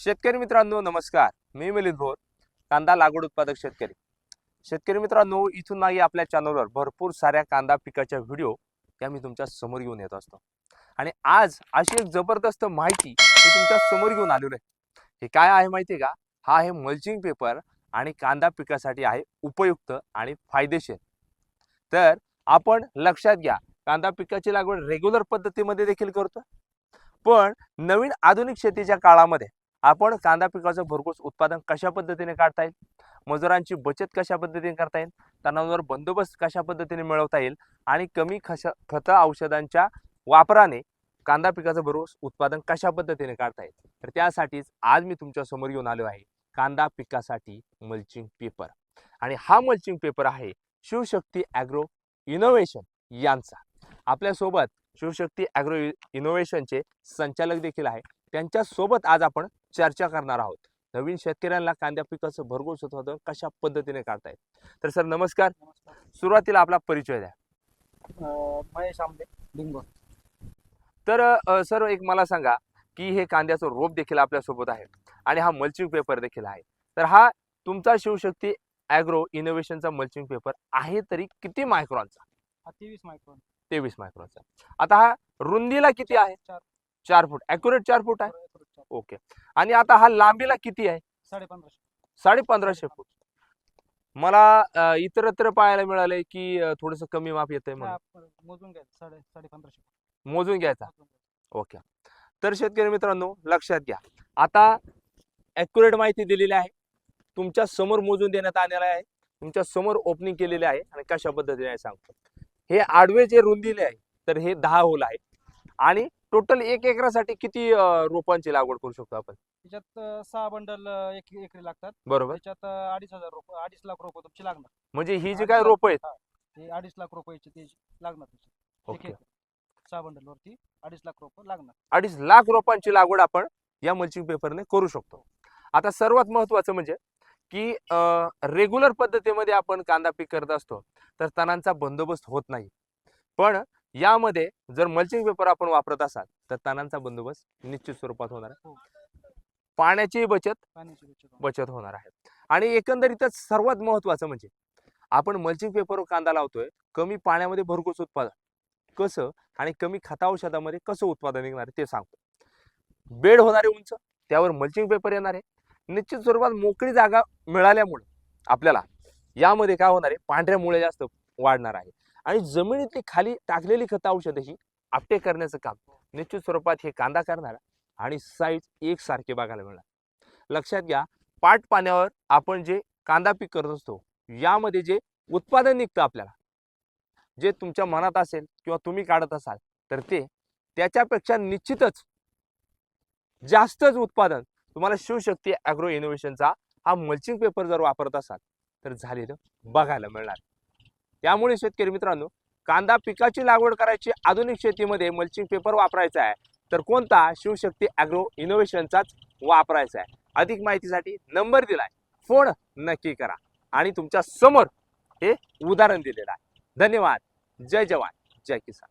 शेतकरी मित्रांनो नमस्कार. मी मिलिंद भोर कांदा लागवड उत्पादक शेतकरी. शेतकरी मित्रांनो इथून मागे आपल्या चॅनलवर भरपूर साऱ्या कांदा पिकाच्या व्हिडिओ त्या मी तुमच्यासमोर घेऊन येत असतो. आणि आज अशी एक जबरदस्त माहिती मी तुमच्यासमोर घेऊन आलेलो आहे. हे काय आहे माहिती आहे का? हा आहे मल्चिंग पेपर आणि कांदा पिकासाठी आहे उपयुक्त आणि फायदेशीर. तर आपण लक्षात घ्या कांदा पिकाची लागवड रेग्युलर पद्धतीमध्ये देखील करतो पण नवीन आधुनिक शेतीच्या काळामध्ये आपण कांदा पिकाचं भरघोस उत्पादन कशा पद्धतीने काढता येईल? मजुरांची बचत कशा पद्धतीने करता येईल? तणांवर बंदोबस्त कशा पद्धतीने मिळवता येईल? आणि कमी खश खतं औषधांच्या वापराने कांदा पिकाचं भरघोस उत्पादन कशा पद्धतीने काढता येईल? तर त्यासाठीच आज मी तुमच्यासमोर येऊन आलो आहे. कांदा पिकासाठी मल्चिंग पेपर आणि हा मल्चिंग पेपर आहे शिवशक्ती ॲग्रो इनोव्हेशन यांचा. आपल्यासोबत शिवशक्ती ॲग्रो इनोव्हेशनचे संचालक देखील आहे त्यांच्यासोबत आज आपण चर्चा करणार आहोत. नवीन शेतकऱ्यांना कांद्या पिकाचं भरघोस उत्पादन कशा पद्धतीने काढतायत तर सर नमस्कार. सुरुवातीला आपला परिचय द्या. महेश आंबे लिंग तर अ, सर एक मला सांगा की हे कांद्याचं रोप देखील आपल्यासोबत आहे आणि हा मल्चिंग पेपर देखील आहे. तर हा तुमचा शिवशक्ती ॲग्रो इनोव्हेशनचा मल्चिंग पेपर आहे तरी किती मायक्रॉनचा हा तेवीस मायक्रॉन तेवीस मायक्रॉनचा आता हा रुंदीला किती आहे? चार. चार फूट. ॲक्युरेट चार फूट आहे. ओके आणि आता हा लांबीला किती आहे? साडे पंधराशे साडे पंधराशे फूट. मला इतरत्र पाहायला मिळालंय की थोडंसं कमी माप प- मोजून मोजून घ्यायचा. ओके तर शेतकरी मित्रांनो लक्षात घ्या. आता ॲक्युरेट माहिती दिलेली आहे. तुमच्यासमोर मोजून देण्यात आलेलं आहे. तुमच्यासमोर ओपनिंग केलेले आहे. आणि कशा पद्धतीने सांगतो. हे आडवे जे रुंदीले आहे तर हे दहा होल आहे. आणि टोटल एक एकरासाठी किती अ, रोपांची लागवड करू शकतो आपण? त्याच्यात अं, सहा बंडल एक एकरी लागतात. बरोबर. त्याच्यात अं, अडीच हजार रुपये अडीच लाख रुपये तुमची लागणार. म्हणजे ही जी काय रोप आहेत? ते अडीच लाख रुपयाचे ते लागणार एक ओके. एकरी. सहा बंडल वरती अडीच लाख रुपये लागणार. अडीच लाख रोपांची लागवड आपण या मल्चिंग पेपरने करू शकतो. आता सर्वात महत्वाचं म्हणजे की रेग्युलर पद्धतीमध्ये आपण कांदा पीक करत असतो तर तणांचा बंदोबस्त होत नाही. पण यामध्ये जर मल्चिंग पेपर आपण वापरत असाल तर तणांचा बंदोबस्त निश्चित स्वरूपात होणार आहे. हो. पाण्याची बचत बचत होणार. आहे. आणि एकंदरीतच सर्वात महत्वाचं म्हणजे आपण मल्चिंग पेपरवर कांदा लावतोय कमी पाण्यामध्ये भरघोस उत्पादन. कसं आणि कमी खता औषधामध्ये कसं उत्पादन निघणार ते सांगतो. बेड होणारे उंच त्यावर मल्चिंग पेपर येणार आहे. निश्चित स्वरूपात मोकळी जागा मिळाल्यामुळे आपल्याला यामध्ये काय होणार आहे? पांढऱ्या मुळे जास्त वाढणार आहे. आणि जमिनीतली खाली टाकलेली खत औषधं ही आपटे करण्याचं काम. निश्चित स्वरूपात हे कांदा करणार आणि साईज एकसारखे बघायला मिळणार. लक्षात घ्या पाट पाण्यावर आपण जे कांदा पीक करत असतो यामध्ये जे उत्पादन निघतं आपल्याला जे तुमच्या मनात असेल किंवा तुम्ही काढत असाल तर ते त्याच्यापेक्षा निश्चितच जास्तच उत्पादन तुम्हाला शिवशक्ती ॲग्रो इनोव्हेशनचा हा मल्चिंग पेपर जर वापरत असाल तर झालेलं बघायला मिळणार. त्यामुळे शेतकरी मित्रांनो कांदा पिकाची लागवड करायची आधुनिक शेतीमध्ये मल्चिंग पेपर वापरायचा आहे. तर कोणता? शिवशक्ती ॲग्रो इनोव्हेशनचाच वापरायचा आहे. अधिक माहितीसाठी नंबर दिलाय. फोन नक्की करा. आणि तुमच्यासमोर हे उदाहरण दिलेलं आहे. धन्यवाद. जय जवान. जय किसान.